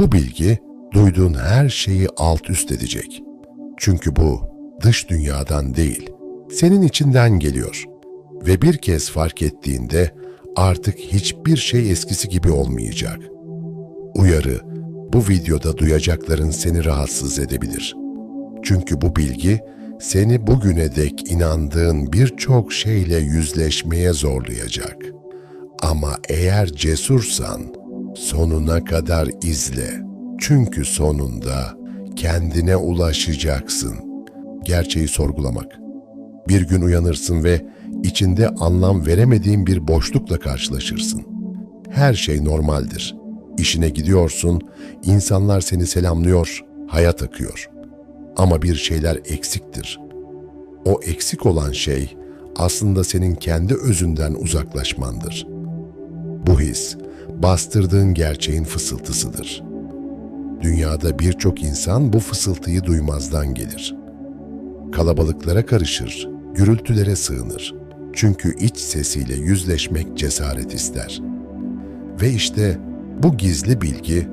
Bu bilgi duyduğun her şeyi alt üst edecek. Çünkü bu dış dünyadan değil, senin içinden geliyor. Ve bir kez fark ettiğinde artık hiçbir şey eskisi gibi olmayacak. Uyarı, bu videoda duyacakların seni rahatsız edebilir. Çünkü bu bilgi seni bugüne dek inandığın birçok şeyle yüzleşmeye zorlayacak. Ama eğer cesursan sonuna kadar izle. Çünkü sonunda kendine ulaşacaksın. Gerçeği sorgulamak. Bir gün uyanırsın ve içinde anlam veremediğin bir boşlukla karşılaşırsın. Her şey normaldir. İşine gidiyorsun, insanlar seni selamlıyor, hayat akıyor. Ama bir şeyler eksiktir. O eksik olan şey aslında senin kendi özünden uzaklaşmandır. Bu his, bastırdığın gerçeğin fısıltısıdır. Dünyada birçok insan bu fısıltıyı duymazdan gelir. Kalabalıklara karışır, gürültülere sığınır. Çünkü iç sesiyle yüzleşmek cesaret ister. Ve işte bu gizli bilgi,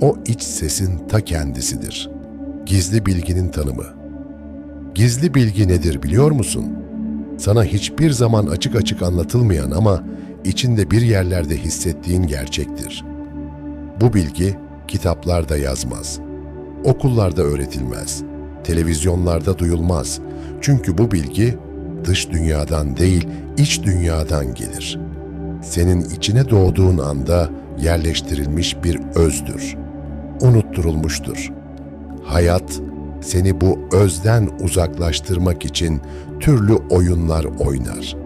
o iç sesin ta kendisidir. Gizli bilginin tanımı. Gizli bilgi nedir biliyor musun? Sana hiçbir zaman açık açık anlatılmayan ama içinde bir yerlerde hissettiğin gerçektir. Bu bilgi kitaplarda yazmaz. Okullarda öğretilmez. Televizyonlarda duyulmaz. Çünkü bu bilgi dış dünyadan değil, iç dünyadan gelir. Senin içine doğduğun anda yerleştirilmiş bir özdür. Unutturulmuştur. Hayat seni bu özden uzaklaştırmak için türlü oyunlar oynar.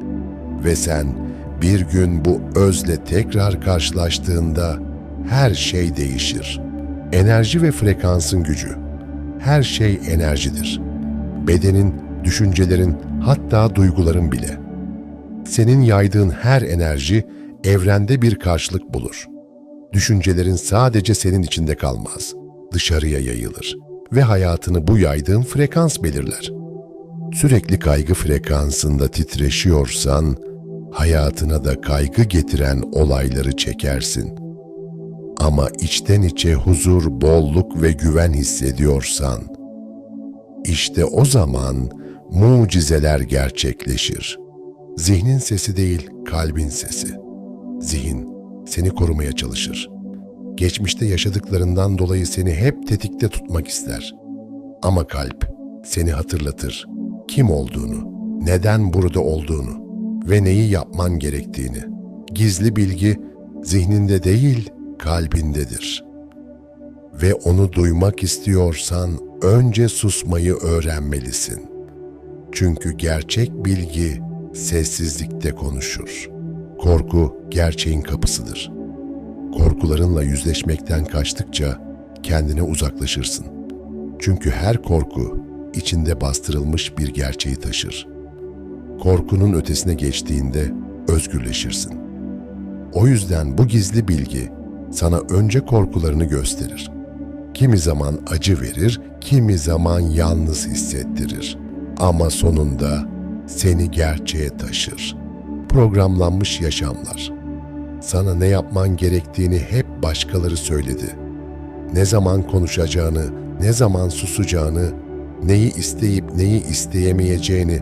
Ve sen bir gün bu özle tekrar karşılaştığında her şey değişir. Enerji ve frekansın gücü. Her şey enerjidir. Bedenin, düşüncelerin, hatta duyguların bile. Senin yaydığın her enerji evrende bir karşılık bulur. Düşüncelerin sadece senin içinde kalmaz, dışarıya yayılır ve hayatını bu yaydığın frekans belirler. Sürekli kaygı frekansında titreşiyorsan, hayatına da kaygı getiren olayları çekersin. Ama içten içe huzur, bolluk ve güven hissediyorsan, işte o zaman mucizeler gerçekleşir. Zihnin sesi değil, kalbin sesi. Zihin seni korumaya çalışır. Geçmişte yaşadıklarından dolayı seni hep tetikte tutmak ister. Ama kalp seni hatırlatır. Kim olduğunu, neden burada olduğunu ve neyi yapman gerektiğini. Gizli bilgi zihninde değil, kalbindedir. Ve onu duymak istiyorsan önce susmayı öğrenmelisin. Çünkü gerçek bilgi sessizlikte konuşur. Korku gerçeğin kapısıdır. Korkularınla yüzleşmekten kaçtıkça kendine uzaklaşırsın. Çünkü her korku içinde bastırılmış bir gerçeği taşır. Korkunun ötesine geçtiğinde özgürleşirsin. O yüzden bu gizli bilgi sana önce korkularını gösterir. Kimi zaman acı verir, kimi zaman yalnız hissettirir. Ama sonunda seni gerçeğe taşır. Programlanmış yaşamlar. Sana ne yapman gerektiğini hep başkaları söyledi. Ne zaman konuşacağını, ne zaman susacağını, neyi isteyip neyi isteyemeyeceğini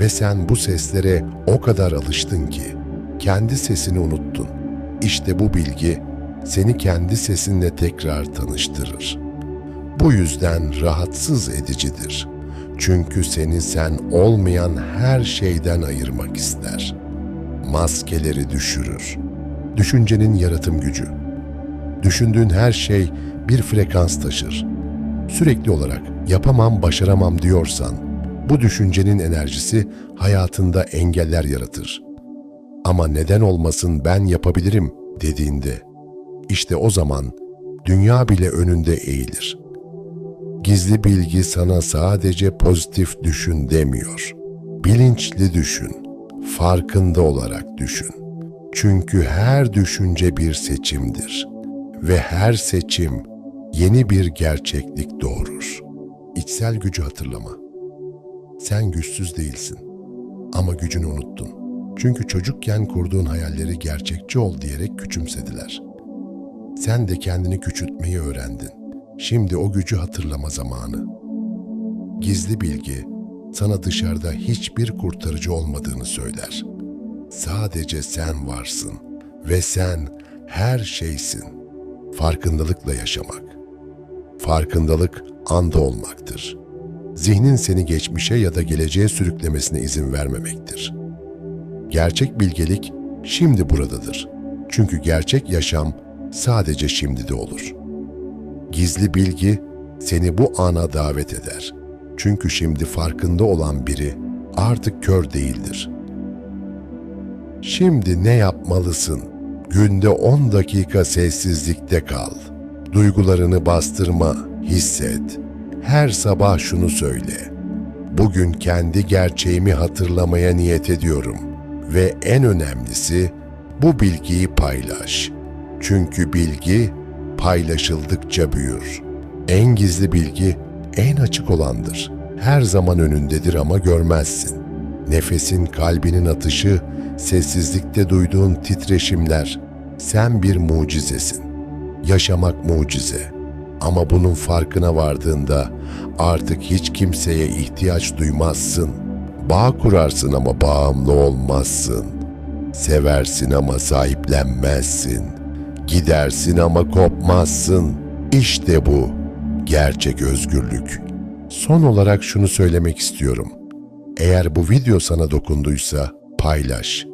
ve sen bu seslere o kadar alıştın ki kendi sesini unuttun. İşte bu bilgi seni kendi sesinle tekrar tanıştırır. Bu yüzden rahatsız edicidir. Çünkü seni sen olmayan her şeyden ayırmak ister. Maskeleri düşürür. Düşüncenin yaratım gücü. Düşündüğün her şey bir frekans taşır. Sürekli olarak yapamam, başaramam diyorsan, bu düşüncenin enerjisi hayatında engeller yaratır. Ama neden olmasın ben yapabilirim dediğinde, işte o zaman dünya bile önünde eğilir. Gizli bilgi sana sadece pozitif düşün demiyor. Bilinçli düşün, farkında olarak düşün. Çünkü her düşünce bir seçimdir ve her seçim yeni bir gerçeklik doğurur. İçsel gücü hatırlama. Sen güçsüz değilsin ama gücünü unuttun. Çünkü çocukken kurduğun hayalleri gerçekçi ol diyerek küçümsediler. Sen de kendini küçültmeyi öğrendin. Şimdi o gücü hatırlama zamanı. Gizli bilgi sana dışarıda hiçbir kurtarıcı olmadığını söyler. Sadece sen varsın ve sen her şeysin. Farkındalıkla yaşamak. Farkındalık anda olmaktır. Zihnin seni geçmişe ya da geleceğe sürüklemesine izin vermemektir. Gerçek bilgelik şimdi buradadır. Çünkü gerçek yaşam sadece şimdide olur. Gizli bilgi seni bu ana davet eder. Çünkü şimdi farkında olan biri artık kör değildir. Şimdi ne yapmalısın? Günde 10 dakika sessizlikte kal. Duygularını bastırma, hisset. Her sabah şunu söyle. Bugün kendi gerçeğimi hatırlamaya niyet ediyorum ve en önemlisi bu bilgiyi paylaş. Çünkü bilgi paylaşıldıkça büyür. En gizli bilgi en açık olandır. Her zaman önündedir ama görmezsin. Nefesin, kalbinin atışı, sessizlikte duyduğun titreşimler. Sen bir mucizesin. Yaşamak mucize. Ama bunun farkına vardığında artık hiç kimseye ihtiyaç duymazsın. Bağ kurarsın ama bağımlı olmazsın. Seversin ama sahiplenmezsin. Gidersin ama kopmazsın. İşte bu gerçek özgürlük. Son olarak şunu söylemek istiyorum. Eğer bu video sana dokunduysa paylaş.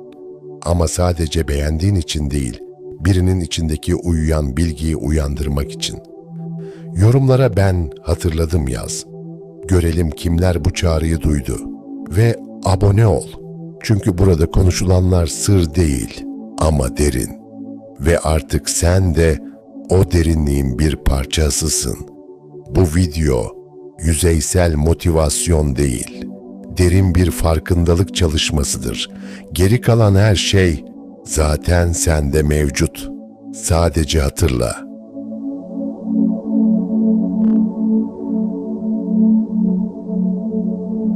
Ama sadece beğendiğin için değil, birinin içindeki uyuyan bilgiyi uyandırmak için. Yorumlara ben hatırladım yaz. Görelim kimler bu çağrıyı duydu. Ve abone ol. Çünkü burada konuşulanlar sır değil ama derin. Ve artık sen de o derinliğin bir parçasısın. Bu video yüzeysel motivasyon değil, derin bir farkındalık çalışmasıdır. Geri kalan her şey zaten sende mevcut. Sadece hatırla.